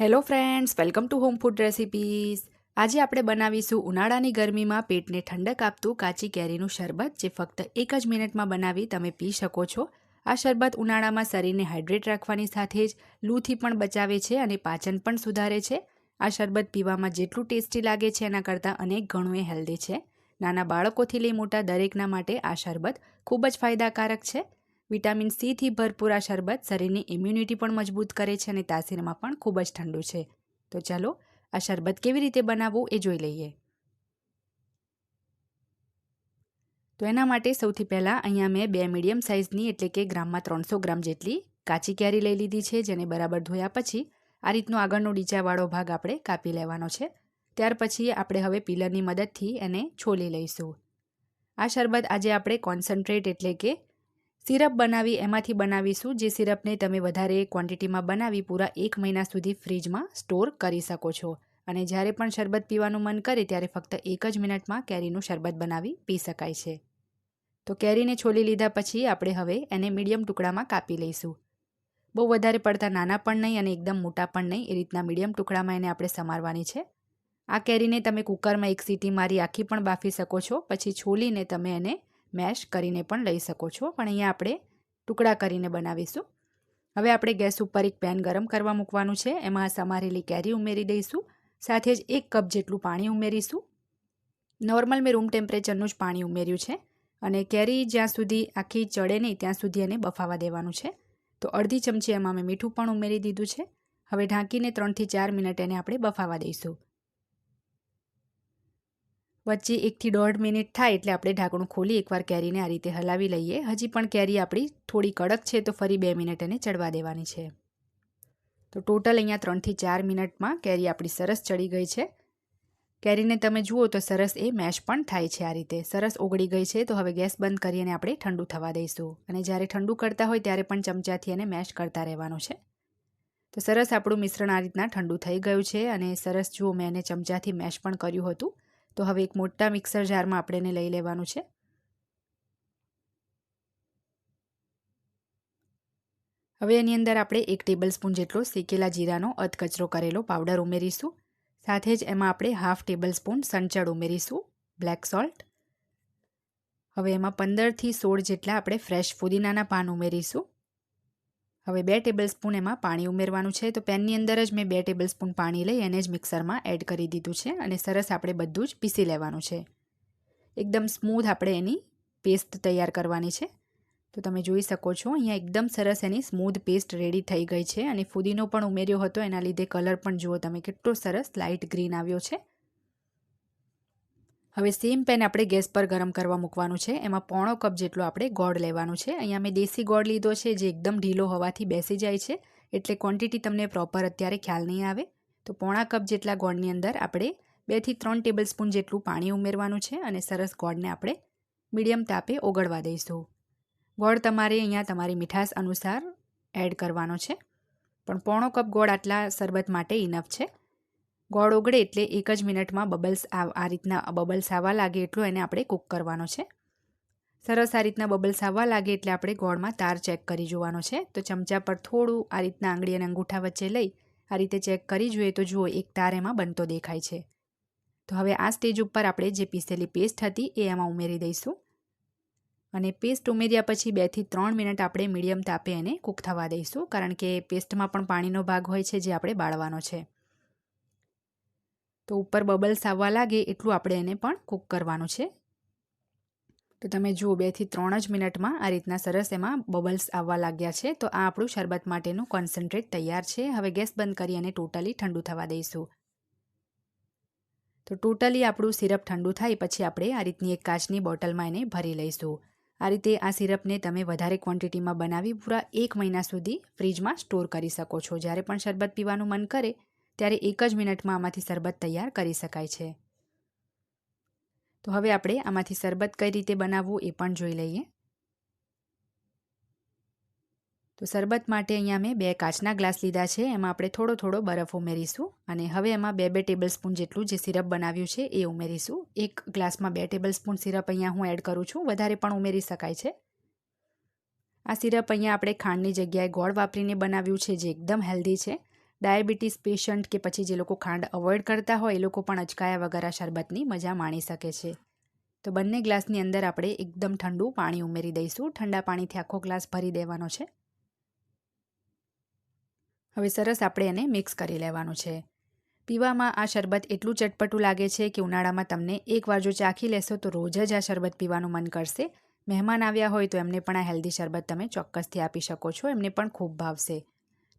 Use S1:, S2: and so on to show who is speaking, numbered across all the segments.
S1: Hello friends welcome to home food recipes આજે આપણે બનાવીશું ઉનાળાની ગરમીમાં પેટને ઠંડક આપતું કાચી કેરીનું શરબત, જે ફક્ત એક જ મિનિટમાં બનાવી તમે પી શકો છો. આ શરબત ઉનાળામાં શરીરને હાઇડ્રેટ રાખવાની સાથે જ લૂથી પણ બચાવે છે અને પાચન પણ સુધારે છે. આ શરબત પીવામાં જેટલું ટેસ્ટી લાગે છે એના કરતાં અનેક ગણું એ હેલ્ધી છે. નાના બાળકોથી લઈ મોટા દરેકના માટે આ શરબત ખૂબ જ ફાયદાકારક છે. વિટામિન સીથી ભરપૂર આ શરબત શરીરની ઇમ્યુનિટી પણ મજબૂત કરે છે અને તાસીરમાં પણ ખૂબ જ ઠંડુ છે. તો ચાલો, આ શરબત કેવી રીતે બનાવવું એ જોઈ લઈએ. તો એના માટે સૌથી પહેલાં અહીંયા મેં બે મીડિયમ સાઇઝની એટલે કે ગ્રામમાં ત્રણસો ગ્રામ જેટલી કાચી કેરી લઈ લીધી છે, જેને બરાબર ધોયા પછી આ રીતનો આગળનો ડીચાવાળો ભાગ આપણે કાપી લેવાનો છે. ત્યાર પછી આપણે હવે પિલરની મદદથી એને છોલી લઈશું. આ શરબત આજે આપણે કોન્સન્ટ્રેટ એટલે કે સિરપ બનાવી એમાંથી બનાવીશું. જે સિરપને તમે વધારે ક્વોન્ટિટીમાં બનાવી પૂરા એક મહિના સુધી ફ્રીજમાં સ્ટોર કરી શકો છો. અને જ્યારે પણ શરબત પીવાનું મન કરે ત્યારે ફક્ત એક જ મિનિટમાં કેરીનું શરબત બનાવી પી શકાય છે. તો કેરીને છોલી લીધા પછી આપણે હવે એને મીડિયમ ટુકડામાં કાપી લઈશું. બહુ વધારે પડતા નાના પણ નહીં અને એકદમ મોટા પણ નહીં એ રીતના મીડિયમ ટુકડામાં એને આપણે સમારવાની છે. આ કેરીને તમે કુકરમાં એક સીટી મારી આખી પણ બાફી શકો છો. પછી છોલીને તમે એને મેશ કરીને પણ લઈ શકો છો. પણ અહીંયા આપણે ટુકડા કરીને બનાવીશું. હવે આપણે ગેસ ઉપર એક પેન ગરમ કરવા મૂકવાનું છે. એમાં સમારેલી કેરી ઉમેરી દઈશું. સાથે જ એક કપ જેટલું પાણી ઉમેરીશું. નોર્મલ મેં રૂમ ટેમ્પરેચરનું જ પાણી ઉમેર્યું છે. અને કેરી જ્યાં સુધી આખી ચડે નહીં, ત્યાં સુધી એને બફાવા દેવાનું છે. તો અડધી ચમચી એમાં મેં મીઠું પણ ઉમેરી દીધું છે. હવે ઢાંકીને ત્રણથી ચાર મિનિટ એને આપણે બફાવા દઈશું. વચ્ચે એકથી દોઢ મિનિટ થાય એટલે આપણે ઢાંકણું ખોલી એકવાર કેરીને આ રીતે હલાવી લઈએ. હજી પણ કેરી આપણી થોડી કડક છે તો ફરી બે મિનિટ એને ચડવા દેવાની છે. તો ટોટલ અહીંયા ત્રણથી ચાર મિનિટમાં કેરી આપણી સરસ ચડી ગઈ છે. કેરીને તમે જુઓ તો સરસ એ મેશ પણ થાય છે આ રીતે. સરસ ઓગળી ગઈ છે તો હવે ગેસ બંધ કરીને આપણે ઠંડુ થવા દઈશું. અને જ્યારે ઠંડુ કરતા હોય ત્યારે પણ ચમચાથી એને મેશ કરતા રહેવાનું છે. તો સરસ આપણું મિશ્રણ આ રીતના ઠંડુ થઈ ગયું છે અને સરસ જુઓ મેં એને ચમચાથી મેશ પણ કર્યું હતું તો હવે એક મોટા મિક્સર જારમાં આપણે એને લઈ લેવાનું છે. હવે એની અંદર આપણે એક ટેબલ સ્પૂન જેટલો શેકેલા જીરાનો અધકચરો કરેલો પાવડર ઉમેરીશું. સાથે જ એમાં આપણે હાફ ટેબલ સ્પૂન સંચળ ઉમેરીશું, બ્લેક સોલ્ટ. હવે એમાં પંદરથી સોળ જેટલા આપણે ફ્રેશ ફુદીનાના પાન ઉમેરીશું. હવે બે ટેબલ સ્પૂન એમાં પાણી ઉમેરવાનું છે, તો પેનની અંદર જ મેં બે ટેબલ પાણી લઈ એને જ મિક્સરમાં એડ કરી દીધું છે અને સરસ આપણે બધું જ પીસી લેવાનું છે. એકદમ સ્મૂથ આપણે એની પેસ્ટ તૈયાર કરવાની છે. તો તમે જોઈ શકો છો, અહીંયા એકદમ સરસ એની સ્મૂથ પેસ્ટ રેડી થઈ ગઈ છે અને ફુદીનો પણ ઉમેર્યો હતો, એના લીધે કલર પણ જુઓ તમે, કેટલો સરસ લાઇટ ગ્રીન આવ્યો છે. હવે સેમ પેન આપણે ગેસ પર ગરમ કરવા મૂકવાનું છે. એમાં પોણો કપ જેટલો આપણે ગોળ લેવાનું છે. અહીંયા મેં દેશી ગોળ લીધો છે જે એકદમ ઢીલો હોવાથી બેસી જાય છે. એટલે ક્વોન્ટિટી તમને પ્રોપર અત્યારે ખ્યાલ નહીં આવે. તો પોણા કપ જેટલા ગોળની અંદર આપણે બેથી ત્રણ ટેબલ સ્પૂન જેટલું પાણી ઉમેરવાનું છે અને સરસ ગોળને આપણે મીડિયમ તાપે ઓગળવા દઈશું. ગોળ તમારે અહીંયા તમારી મીઠાશ અનુસાર એડ કરવાનો છે. પણ પોણો કપ ગોળ આટલા શરબત માટે ઇનફ છે. ગોળ ઓગળે એટલે એક જ મિનિટમાં બબલ્સ આ રીતના બબલ્સ આવવા લાગે એટલું એને આપણે કૂક કરવાનો છે. સરસ આ રીતના બબલ્સ આવવા લાગે એટલે આપણે ગોળમાં તાર ચેક કરી જોવાનો છે. તો ચમચા પર થોડું આ રીતના આંગળી અને અંગૂઠા વચ્ચે લઈ આ રીતે ચેક કરી જોઈએ તો જુઓ એક તાર એમાં બનતો દેખાય છે. તો હવે આ સ્ટેજ ઉપર આપણે જે પીસેલી પેસ્ટ હતી એ એમાં ઉમેરી દઈશું. અને પેસ્ટ ઉમેર્યા પછી બેથી ત્રણ મિનિટ આપણે મીડિયમ તાપે એને કૂક થવા દઈશું, કારણ કે પેસ્ટમાં પણ પાણીનો ભાગ હોય છે જે આપણે બાળવાનો છે. તો ઉપર બબલ્સ આવવા લાગે એટલું આપણે એને પણ કૂક કરવાનું છે. તો તમે જુઓ બેથી ત્રણ જ મિનિટમાં આ રીતના સરસ એમાં બબલ્સ આવવા લાગ્યા છે. તો આ આપણું શરબત માટેનું કોન્સન્ટ્રેટ તૈયાર છે. હવે ગેસ બંધ કરી અને ટોટલી ઠંડુ થવા દઈશું. તો ટોટલી આપણું સિરપ ઠંડુ થાય પછી આપણે આ રીતની એક કાચની બોટલમાં એને ભરી લઈશું. આ રીતે આ સિરપને તમે વધારે ક્વોન્ટિટીમાં બનાવી પૂરા એક મહિના સુધી ફ્રીજમાં સ્ટોર કરી શકો છો. જ્યારે પણ શરબત પીવાનું મન કરે ત્યારે એક જ મિનિટમાં આમાંથી શરબત તૈયાર કરી શકાય છે. તો હવે આપણે આમાંથી શરબત કઈ રીતે બનાવવું એ પણ જોઈ લઈએ. તો શરબત માટે અહીંયા મેં બે કાચના ગ્લાસ લીધા છે, એમાં આપણે થોડો થોડો બરફ ઉમેરીશું અને હવે એમાં બે બે ટેબલ સ્પૂન જેટલું જે સિરપ બનાવ્યું છે એ ઉમેરીશું. એક ગ્લાસમાં બે ટેબલ સ્પૂન સિરપ અહીંયા હું એડ કરું છું, વધારે પણ ઉમેરી શકાય છે. આ સિરપ અહીંયા આપણે ખાંડની જગ્યાએ ગોળ વાપરીને બનાવ્યું છે, જે એકદમ હેલ્ધી છે. ડાયાબિટીસ પેશન્ટ કે પછી જે લોકો ખાંડ અવોઇડ કરતા હોય, એ લોકો પણ અચકાયા વગર આ શરબતની મજા માણી શકે છે. તો બંને ગ્લાસની અંદર આપણે એકદમ ઠંડુ પાણી ઉમેરી દઈશું. ઠંડા પાણીથી આખો ગ્લાસ ભરી દેવાનો છે. હવે સરસ આપણે એને મિક્સ કરી લેવાનું છે. પીવામાં આ શરબત એટલું ચટપટું લાગે છે કે ઉનાળામાં તમને એકવાર જો ચાખી લેશો તો રોજ જ આ શરબત પીવાનું મન કરશે. મહેમાન આવ્યા હોય તો એમને પણ આ હેલ્ધી શરબત તમે ચોક્કસથી આપી શકો છો. એમને પણ ખૂબ ભાવશે.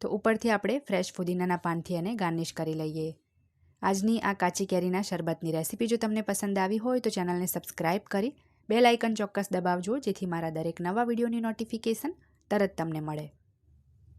S1: તો ઉપરથી આપણે ફ્રેશ ફુદીનાના પાનથી એને ગાર્નિશ કરી લઈએ. આજની આ કાચી કેરીના શરબતની રેસીપી જો તમને પસંદ આવી હોય તો ચેનલને સબસ્ક્રાઇબ કરી બે આઇકન ચોક્કસ દબાવજો, જેથી મારા દરેક નવા વિડીયોની નોટિફિકેશન તરત તમને મળે.